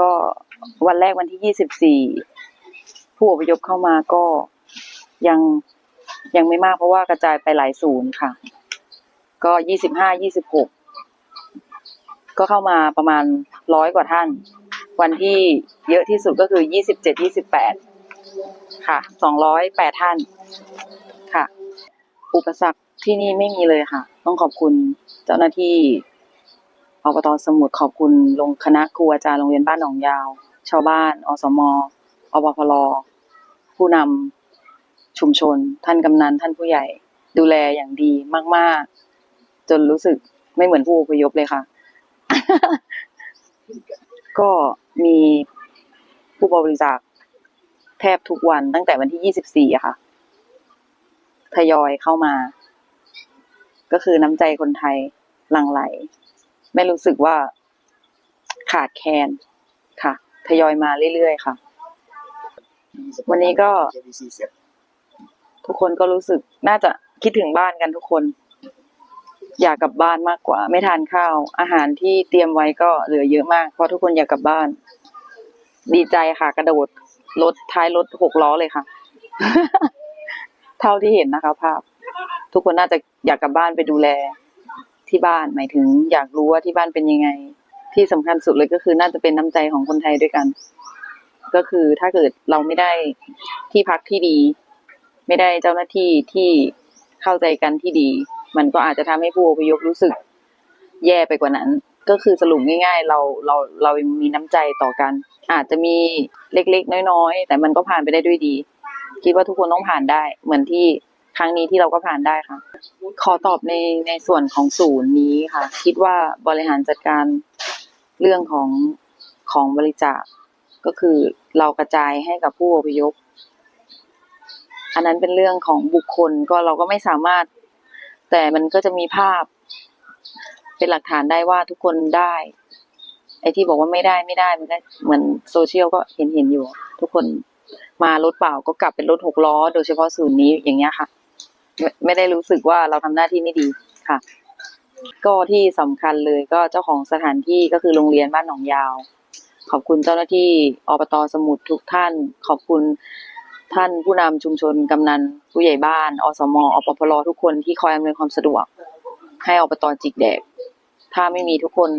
ก็วันแรกวันที่ยี่สิบสี่ผู้อพยพเข้ามาก็ยังยังไม่มากเพราะว่ากระจายไปหลายศูนย์ค่ะ ก็ยี่สิบห้ายี่สิบหกก็เข้ามาประมาณร้อยกว่าท่าน วันที่เยอะที่สุดก็คือยี่สิบเจ็ดยี่สิบแปดค่ะสองร้อยแปดท่านค่ะ อุปสรรคที่นี่ไม่มีเลยค่ะ ต้องขอบคุณเจ้าหน้าที่ อบตสมุทรขอบคุณลงคณะครูอาจารย์โรงเรียนบ้านหนองยาว ชาวบ้าน อสมอบพลผู้นำชุมชน ท่านกำนันท่านผู้ใหญ่ ดูแลอย่างดีมาก ๆ จนรู้สึกไม่เหมือนผู้อพยพเลยค่ะ ก็มีผู้บริจาคแทบทุกวันตั้งแต่วันที่ 24อะค่ะ ทยอยเข้ามา ก็คือน้ำใจคนไทยหลั่งไหล ไม่รู้สึกว่าขาดแคลนค่ะ ทยอยมาเรื่อยๆค่ะ วันนี้ก็ ทุกคนก็รู้สึกน่าจะคิดถึงบ้านกันทุกคน อยากกลับบ้านมากกว่า ไม่ทานข้าว อาหารที่เตรียมไว้ก็เหลือเยอะมาก เพราะทุกคนอยากกลับบ้าน ดีใจค่ะ กระโดดรถท้ายรถหกล้อเลยค่ะ เท่าที่เห็นนะคะ ภาพ ทุกคนน่าจะอยากกลับบ้านไปดูแล ที่บ้าน หมายถึง อยากรู้ว่าที่บ้านเป็นยังไง ที่สำคัญสุดเลยก็คือน่าจะเป็นน้ำใจของคนไทยด้วยกัน ก็คือถ้าเกิดเราไม่ได้ที่พักที่ดี ไม่ได้เจ้าหน้าที่ที่เข้าใจกันที่ดี มันก็อาจจะทำให้ผู้อพยพรู้สึก แย่ไปกว่านั้น ก็คือสรุปง่าย ๆ เราเราเรามีน้ำใจต่อกัน อาจจะมีเล็กๆ น้อยๆ แต่มันก็ผ่านไปได้ด้วยดี คิดว่าทุกคนต้องผ่านได้ เหมือนที่ ครั้งนี้ที่เราก็ผ่านได้ค่ะ ขอตอบในในส่วนของศูนย์นี้ค่ะ คิดว่าบริหารจัดการเรื่องของของบริจาคก็คือเรากระจายให้กับผู้อพยพ อันนั้นเป็นเรื่องของบุคคลก็เราก็ไม่สามารถ แต่มันก็จะมีภาพ เป็นหลักฐานได้ว่าทุกคนได้ ไอ้ที่บอกว่าไม่ได้ไม่ได้มันก็เหมือนโซเชียลก็เห็นเห็นอยู่ ทุกคนมารถเปล่าก็กลับเป็นรถหกล้อ โดยเฉพาะศูนย์นี้อย่างเงี้ยค่ะ ไม่ได้รู้สึกว่าเราทำหน้าที่ไม่ดีค่ะ ก็ที่สำคัญเลยก็เจ้าของสถานที่ก็คือโรงเรียนบ้านหนองยาว ขอบคุณเจ้าหน้าที่อบตสมุทรทุกท่าน ขอบคุณท่านผู้นำชุมชนกำนันผู้ใหญ่บ้านอสมอปพลทุกคนที่คอยอำนวยความสะดวก ให้อบตจิกแดก ถ้าไม่มีทุกคน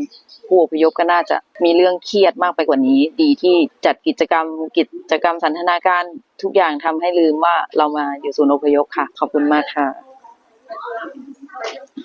ผู้อพยพก็น่าจะมีเรื่องเครียดมากไปกว่านี้ ดีที่จัดกิจกรรมกิจกรรมสันทนาการทุกอย่างทำให้ลืมว่าเรามาอยู่ศูนย์อพยพค่ะ ขอบคุณมากค่ะ